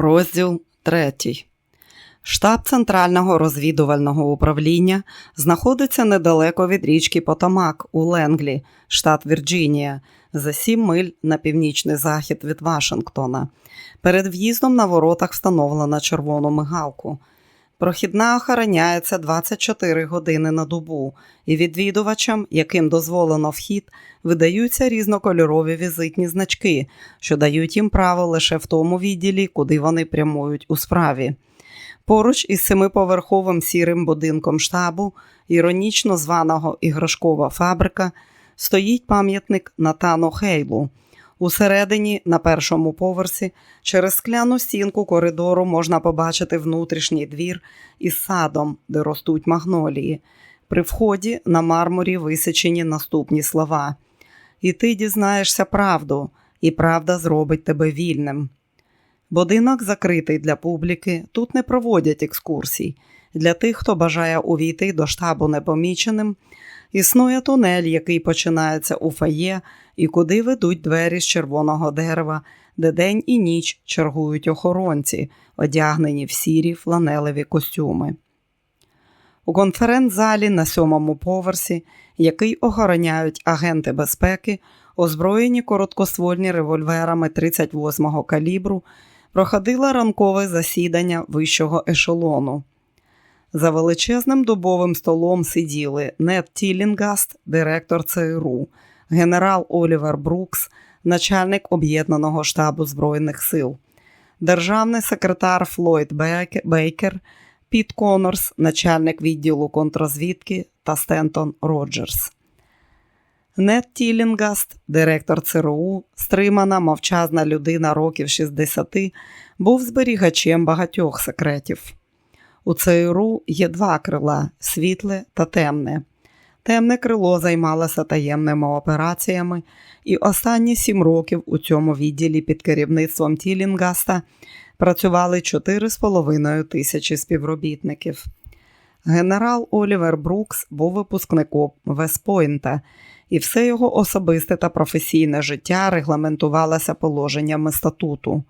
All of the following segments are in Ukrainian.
Розділ 3. Штаб Центрального розвідувального управління знаходиться недалеко від річки Потамак у Ленглі, штат Вірджинія, за 7 миль на північний захід від Вашингтона. Перед в'їздом на воротах встановлена червону мигалку. Прохідна охороняється 24 години на добу, і відвідувачам, яким дозволено вхід, видаються різнокольорові візитні значки, що дають їм право лише в тому відділі, куди вони прямують у справі. Поруч із семиповерховим сірим будинком штабу, іронічно званого іграшкова фабрика, стоїть пам'ятник Натану Хейлу. Усередині, на першому поверсі, через скляну стінку коридору можна побачити внутрішній двір із садом, де ростуть магнолії. При вході на мармурі висечені наступні слова. І ти дізнаєшся правду, і правда зробить тебе вільним. Будинок закритий для публіки, тут не проводять екскурсій. Для тих, хто бажає увійти до штабу непоміченим, існує тунель, який починається у фає і куди ведуть двері з червоного дерева, де день і ніч чергують охоронці, одягнені в сірі фланелеві костюми. У конференц-залі на сьомому поверсі, який охороняють агенти безпеки, озброєні короткоствольні револьверами 38-го калібру, проходило ранкове засідання вищого ешелону. За величезним дубовим столом сиділи Нет Тілінгаст, директор ЦРУ, генерал Олівер Брукс, начальник Об'єднаного штабу Збройних сил, державний секретар Флойд Бейкер, Піт Конорс, начальник відділу контрозвідки та Стентон Роджерс. Нет Тілінгаст, директор ЦРУ, стримана, мовчазна людина років 60, був зберігачем багатьох секретів. У ЦРУ є два крила світле та темне. Темне крило займалося таємними операціями, і останні сім років у цьому відділі під керівництвом Тілінгаста працювали 4,5 тисячі співробітників. Генерал Олівер Брукс був випускником Веспойнта, і все його особисте та професійне життя регламентувалося положеннями статуту.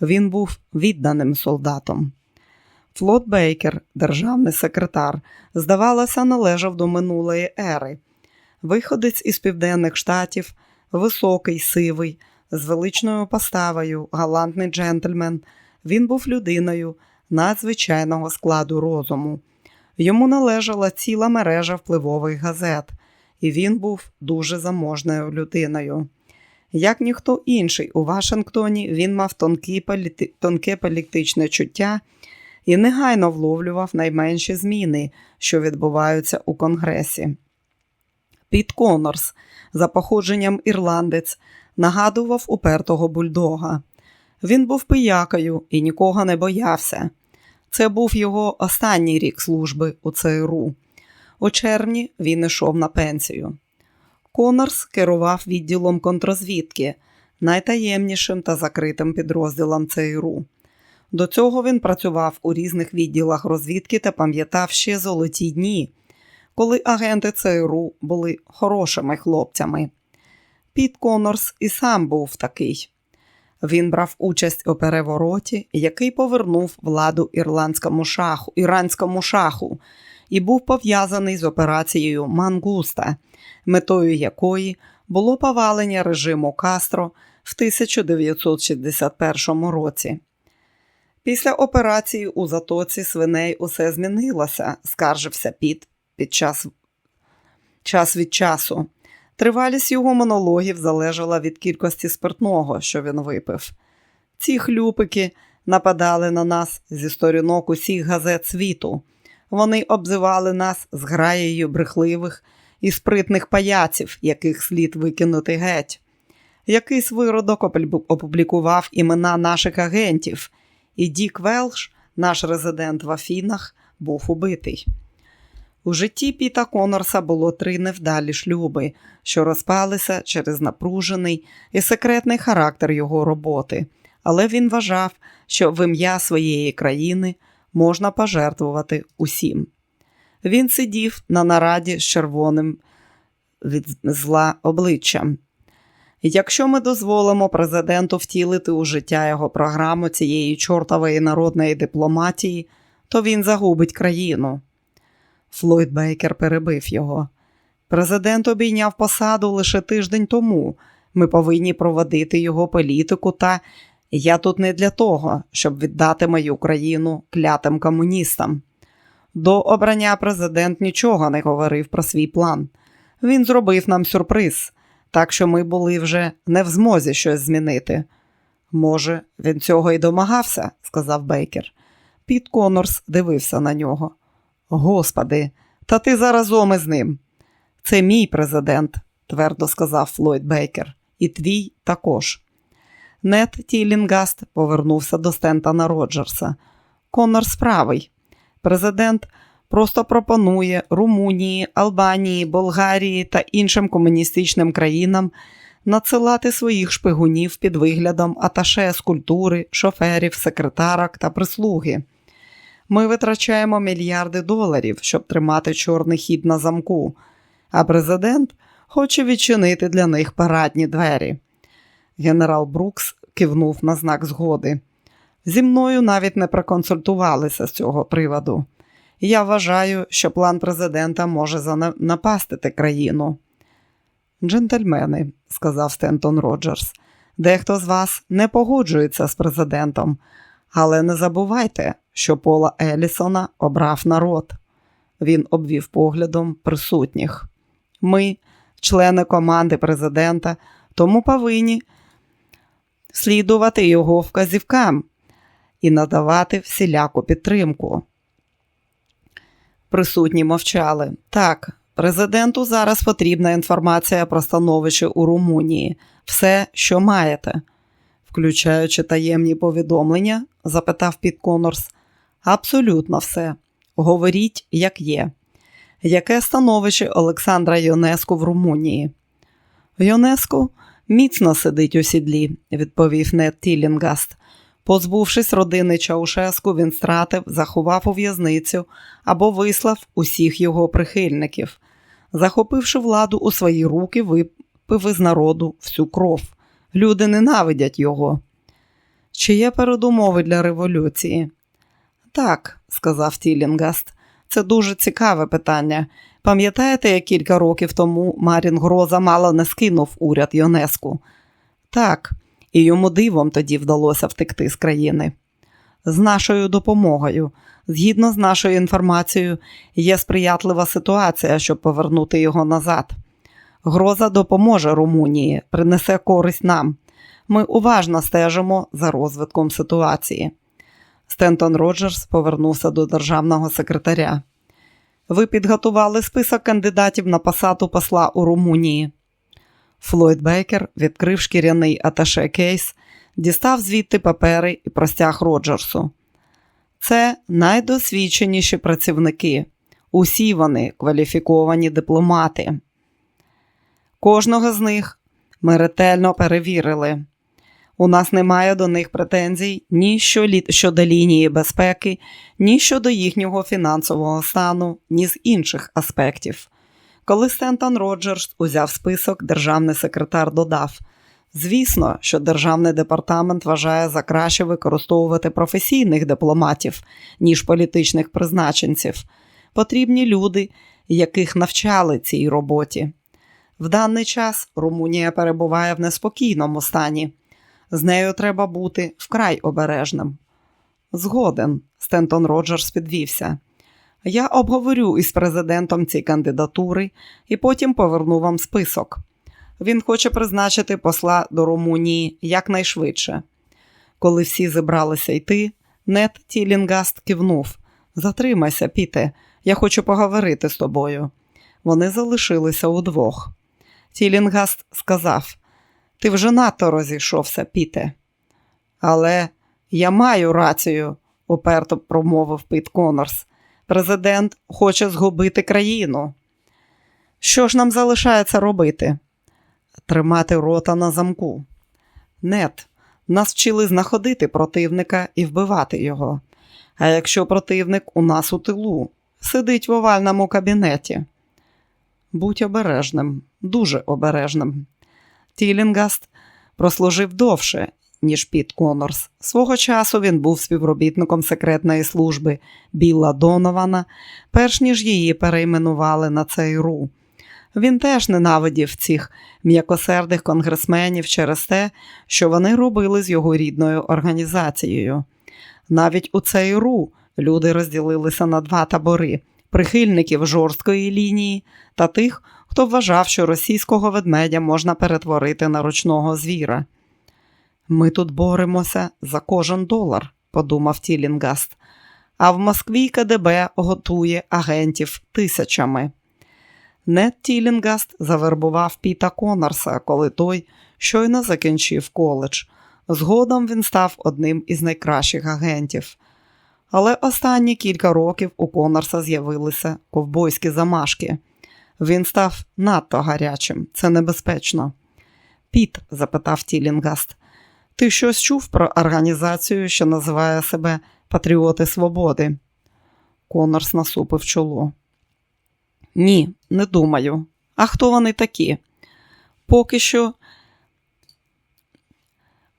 Він був відданим солдатом. Флот Бейкер, державний секретар, здавалося, належав до минулої ери. Виходець із південних штатів, високий, сивий, з величною поставою, галантний джентльмен. Він був людиною надзвичайного складу розуму. Йому належала ціла мережа впливових газет, і він був дуже заможною людиною. Як ніхто інший у Вашингтоні він мав тонке політичне чуття і негайно вловлював найменші зміни, що відбуваються у Конгресі. Піт Конорс, за походженням ірландець, нагадував упертого бульдога. Він був пиякою і нікого не боявся. Це був його останній рік служби у ЦРУ. У червні він йшов на пенсію. Конорс керував відділом контрозвідки, найтаємнішим та закритим підрозділом ЦРУ. До цього він працював у різних відділах розвідки та пам'ятав ще золоті дні, коли агенти ЦРУ були хорошими хлопцями. Піт Конорс і сам був такий. Він брав участь у перевороті, який повернув владу ірландському шаху, іранському шаху і був пов'язаний з операцією Мангуста, метою якої було повалення режиму Кастро в 1961 році. Після операції у затоці свиней усе змінилося, скаржився Піт під час час від часу. Тривалість його монологів залежала від кількості спиртного, що він випив. Ці хлюпики нападали на нас зі сторінок усіх газет світу. Вони обзивали нас зграєю брехливих і спритних паяців, яких слід викинути геть. Якийсь виродок опублікував імена наших агентів і Дік Велш, наш резидент в Афінах, був убитий. У житті Піта Конорса було три невдалі шлюби, що розпалися через напружений і секретний характер його роботи, але він вважав, що в ім'я своєї країни можна пожертвувати усім. Він сидів на нараді з червоним від зла обличчям. Якщо ми дозволимо президенту втілити у життя його програму цієї чортової народної дипломатії, то він загубить країну. Флойд Бейкер перебив його. Президент обійняв посаду лише тиждень тому. Ми повинні проводити його політику, та я тут не для того, щоб віддати мою країну клятим комуністам. До обрання президент нічого не говорив про свій план. Він зробив нам сюрприз, так що ми були вже не в змозі щось змінити. Може, він цього і домагався, сказав Бейкер. Піт Конорс дивився на нього. Господи, та ти заразом із ним. Це мій президент, твердо сказав Флойд Бейкер, і твій також. Нет Тілінгаст повернувся до Стентона Роджерса. Конорс правий. Президент просто пропонує Румунії, Албанії, Болгарії та іншим комуністичним країнам надсилати своїх шпигунів під виглядом аташе з культури, шоферів, секретарок та прислуги. Ми витрачаємо мільярди доларів, щоб тримати чорний хід на замку, а президент хоче відчинити для них парадні двері. Генерал Брукс кивнув на знак згоди. Зі мною навіть не проконсультувалися з цього приводу. Я вважаю, що план президента може занапастити країну. Джентльмени, сказав Стентон Роджерс, дехто з вас не погоджується з президентом, але не забувайте, що Пола Елісона обрав народ. Він обвів поглядом присутніх. Ми, члени команди президента, тому повинні слідувати його вказівкам і надавати всіляку підтримку. Присутні мовчали. Так, президенту зараз потрібна інформація про становище у Румунії. Все, що маєте, включаючи таємні повідомлення, запитав Піт Конорс. Абсолютно все. Говоріть, як є. Яке становище Олександра Йонеску в Румунії? Йонеску міцно сидить у сідлі, відповів Нед Тілінгаст. Позбувшись родини Чаушеску, він стратив, заховав у в'язницю або вислав усіх його прихильників. Захопивши владу у свої руки, випив із народу всю кров. Люди ненавидять його. Чи є передумови для революції? Так, сказав Тілінгаст, це дуже цікаве питання. Пам'ятаєте, як кілька років тому Марін Гроза мало не скинув уряд Йонеску? Так, і йому дивом тоді вдалося втекти з країни. З нашою допомогою, згідно з нашою інформацією, є сприятлива ситуація, щоб повернути його назад. Гроза допоможе Румунії, принесе користь нам. Ми уважно стежимо за розвитком ситуації. Стентон Роджерс повернувся до державного секретаря. Ви підготували список кандидатів на посаду посла у Румунії. Флойд Бейкер відкрив шкіряний аташе кейс, дістав звідти папери і простяг Роджерсу. Це найдосвідченіші працівники. Усі вони кваліфіковані дипломати. Кожного з них ми ретельно перевірили. У нас немає до них претензій ні щодо лінії безпеки, ні щодо їхнього фінансового стану, ні з інших аспектів. Коли Стентон Роджерс узяв список, державний секретар додав: звісно, що державний департамент вважає за краще використовувати професійних дипломатів, ніж політичних призначенців. Потрібні люди, яких навчали цій роботі. В даний час Румунія перебуває в неспокійному стані. З нею треба бути вкрай обережним. Згоден, Стентон Роджерс підвівся. Я обговорю із президентом ці кандидатури і потім поверну вам список. Він хоче призначити посла до Румунії якнайшвидше. Коли всі зібралися йти, нет Тілінгаст кивнув. Затримайся, Піте, я хочу поговорити з тобою. Вони залишилися удвох. Тілінгаст сказав: Ти вже надто розійшовся, Піте. Але я маю рацію, уперто промовив Піт Конорс. Президент хоче згубити країну. Що ж нам залишається робити? Тримати рота на замку. Нет, нас вчили знаходити противника і вбивати його. А якщо противник у нас у тилу, сидить в овальному кабінеті. Будь обережним, дуже обережним. Тілінгаст прослужив довше, ніж Піт Конорс. Свого часу він був співробітником секретної служби Білла Донована, перш ніж її перейменували на ЦРУ. Він теж ненавидів цих м'якосердих конгресменів через те, що вони робили з його рідною організацією. Навіть у ЦРУ люди розділилися на два табори прихильників жорсткої лінії та тих, хто вважав, що російського ведмедя можна перетворити на ручного звіра. Ми тут боремося за кожен долар, подумав Тілінгаст, а в Москві КДБ готує агентів тисячами. Нед Тілінгаст завербував Піта Конорса, коли той щойно закінчив коледж. Згодом він став одним із найкращих агентів. Але останні кілька років у Конорса з'явилися ковбойські замашки. Він став надто гарячим, це небезпечно. Піт, запитав Тілінгаст, ти щось чув про організацію, що називає себе Патріоти Свободи? Конорс насупив чоло. Ні, не думаю. А хто вони такі? Поки що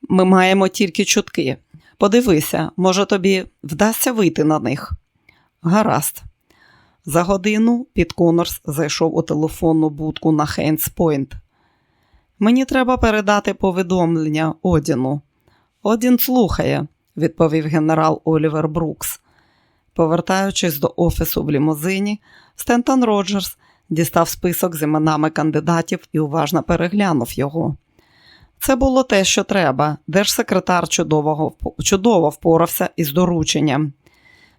ми маємо тільки чутки. Подивися, може, тобі вдасться вийти на них. Гаразд. За годину Піт Конорс зайшов у телефонну будку на Хейнс Пойнт. Мені треба передати повідомлення Одіну. Одін слухає, відповів генерал Олівер Брукс. Повертаючись до офісу в лімузині, Стентон Роджерс дістав список з іменами кандидатів і уважно переглянув його. Це було те, що треба. Держсекретар чудового, чудово впорався із дорученням.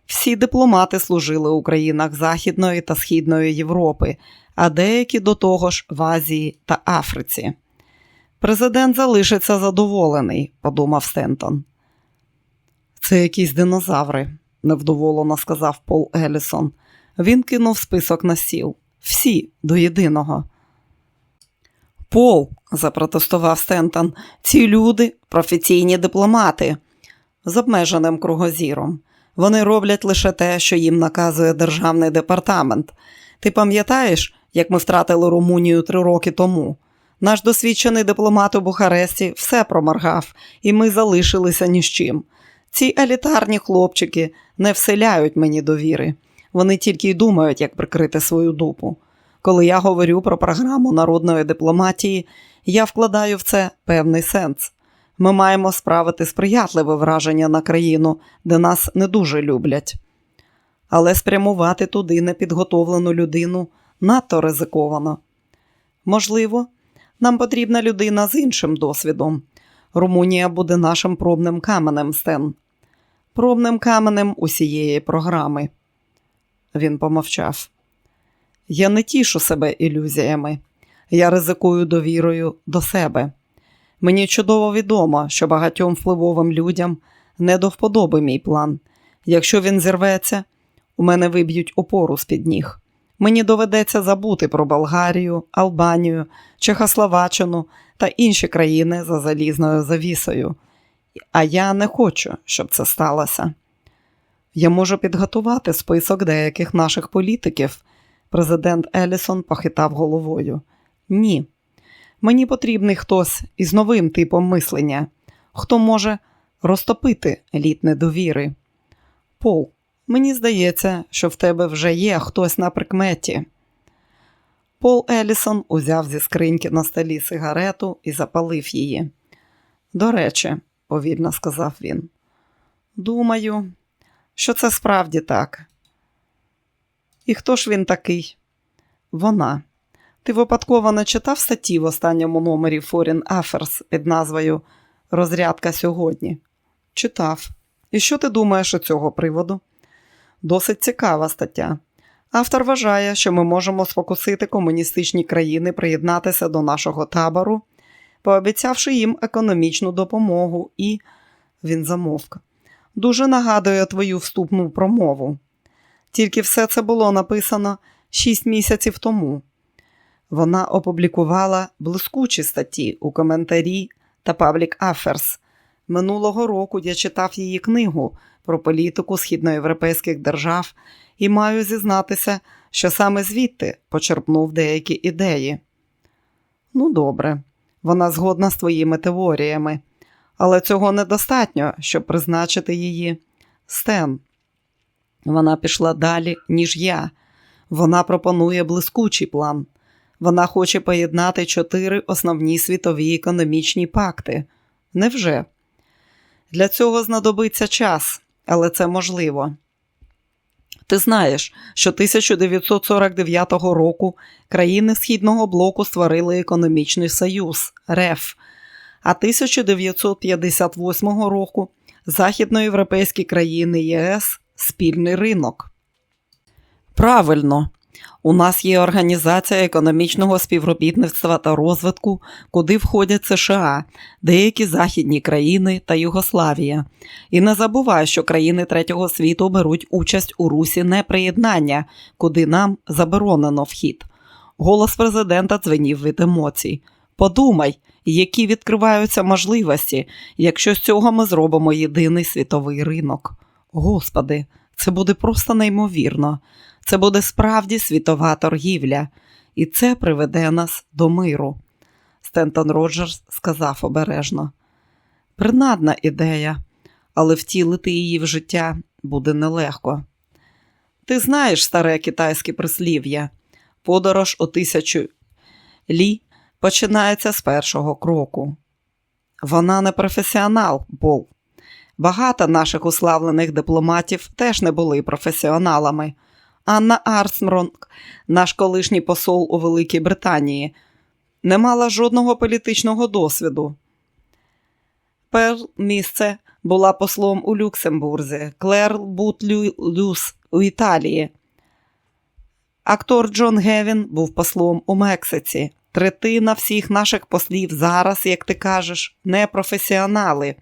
Всі дипломати служили у країнах Західної та Східної Європи, а деякі до того ж в Азії та Африці. Президент залишиться задоволений, подумав Стентон. Це якісь динозаври, невдоволено сказав Пол Елісон. Він кинув список на сіл. Всі до єдиного. Пол, запротестував Стентон, ці люди професійні дипломати з обмеженим кругозіром. Вони роблять лише те, що їм наказує державний департамент. Ти пам'ятаєш, як ми втратили Румунію три роки тому? Наш досвідчений дипломат у Бухаресті все проморгав, і ми залишилися ні з чим. Ці елітарні хлопчики не вселяють мені довіри. Вони тільки й думають, як прикрити свою дупу. Коли я говорю про програму народної дипломатії, я вкладаю в це певний сенс. Ми маємо справити сприятливе враження на країну, де нас не дуже люблять. Але спрямувати туди непідготовлену людину надто ризиковано. Можливо, нам потрібна людина з іншим досвідом. Румунія буде нашим пробним каменем Стен, пробним каменем усієї програми. Він помовчав. Я не тішу себе ілюзіями, я ризикую довірою до себе. Мені чудово відомо, що багатьом впливовим людям не до вподоби мій план. Якщо він зірветься, у мене виб'ють опору з-під ніг. Мені доведеться забути про Болгарію, Албанію, Чехословаччину та інші країни за залізною завісою. А я не хочу, щоб це сталося. Я можу підготувати список деяких наших політиків. Президент Елісон похитав головою. Ні. Мені потрібний хтось із новим типом мислення, хто може розтопити лід недовіри. Пол, мені здається, що в тебе вже є хтось на прикметі. Пол Елісон узяв зі скриньки на столі сигарету і запалив її. До речі, повільно сказав він. Думаю, що це справді так. І хто ж він такий? Вона. Ти випадково не читав статті в останньому номері Foreign Affairs під назвою Розрядка сьогодні? Читав. І що ти думаєш у цього приводу? Досить цікава стаття. Автор вважає, що ми можемо спокусити комуністичні країни приєднатися до нашого табору, пообіцявши їм економічну допомогу, і він замовк. Дуже нагадує твою вступну промову. Тільки все це було написано шість місяців тому. Вона опублікувала блискучі статті у коментарі та Public Affairs. Минулого року я читав її книгу про політику східноєвропейських держав і маю зізнатися, що саме звідти почерпнув деякі ідеї. Ну, добре, Вона згодна з твоїми теоріями, але цього недостатньо, щоб призначити її. Стен. Вона пішла далі, ніж я. Вона пропонує блискучий план. Вона хоче поєднати чотири основні світові економічні пакти. Невже? Для цього знадобиться час, але це можливо. Ти знаєш, що 1949 року країни Східного блоку створили економічний союз РЕФ, а 1958 року західноєвропейські країни ЄС спільний ринок. Правильно, у нас є Організація економічного співробітництва та розвитку, куди входять США, деякі західні країни та Югославія. І не забувай, що країни третього світу беруть участь у русі неприєднання, куди нам заборонено вхід. Голос президента дзвенів від емоцій. Подумай, які відкриваються можливості, якщо з цього ми зробимо єдиний світовий ринок. Господи, це буде просто неймовірно. Це буде справді світова торгівля, і це приведе нас до миру. Стентон Роджерс сказав обережно. Принадна ідея, але втілити її в життя буде нелегко. Ти знаєш старе китайське прислів'я. Подорож у тисячу лі починається з першого кроку. Вона не професіонал, Бол. Багато наших уславлених дипломатів теж не були професіоналами. Анна Арсмронг, наш колишній посол у Великій Британії, не мала жодного політичного досвіду. Перл місце була послом у Люксембурзі, Клер Бутлюс у Італії. Актор Джон Гевін був послом у Мексиці. Третина всіх наших послів зараз, як ти кажеш, не професіонали.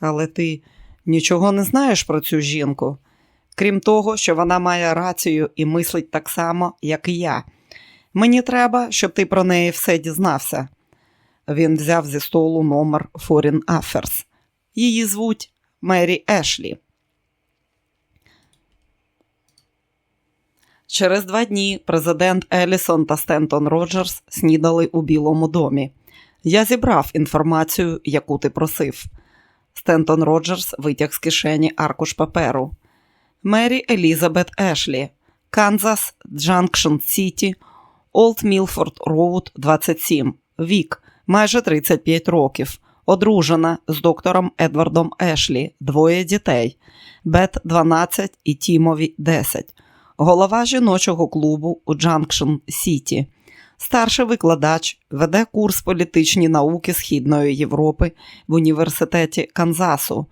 Але ти нічого не знаєш про цю жінку, крім того, що вона має рацію і мислить так само, як і я. Мені треба, щоб ти про неї все дізнався. Він взяв зі столу номер Foreign Affairs. Її звуть Мері Ешлі. Через два дні президент Елісон та Стентон Роджерс снідали у Білому домі. Я зібрав інформацію, яку ти просив. Стентон Роджерс витяг з кишені аркуш паперу. Мері Елізабет Ешлі, Канзас, Джанкшн Сіті, Олд Мілфорд Роуд, 27, вік, майже 35 років, одружена з доктором Едвардом Ешлі, двоє дітей, Бет 12 і Тімові 10, голова жіночого клубу у Джанкшн Сіті, старший викладач, веде курс політичні науки Східної Європи в університеті Канзасу.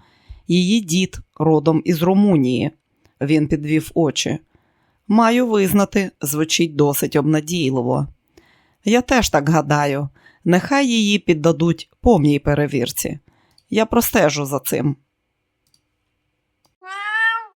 Її дід родом із Румунії. Він підвів очі. Маю визнати, звучить досить обнадійливо. Я теж так гадаю, нехай її піддадуть повній перевірці. Я простежу за цим.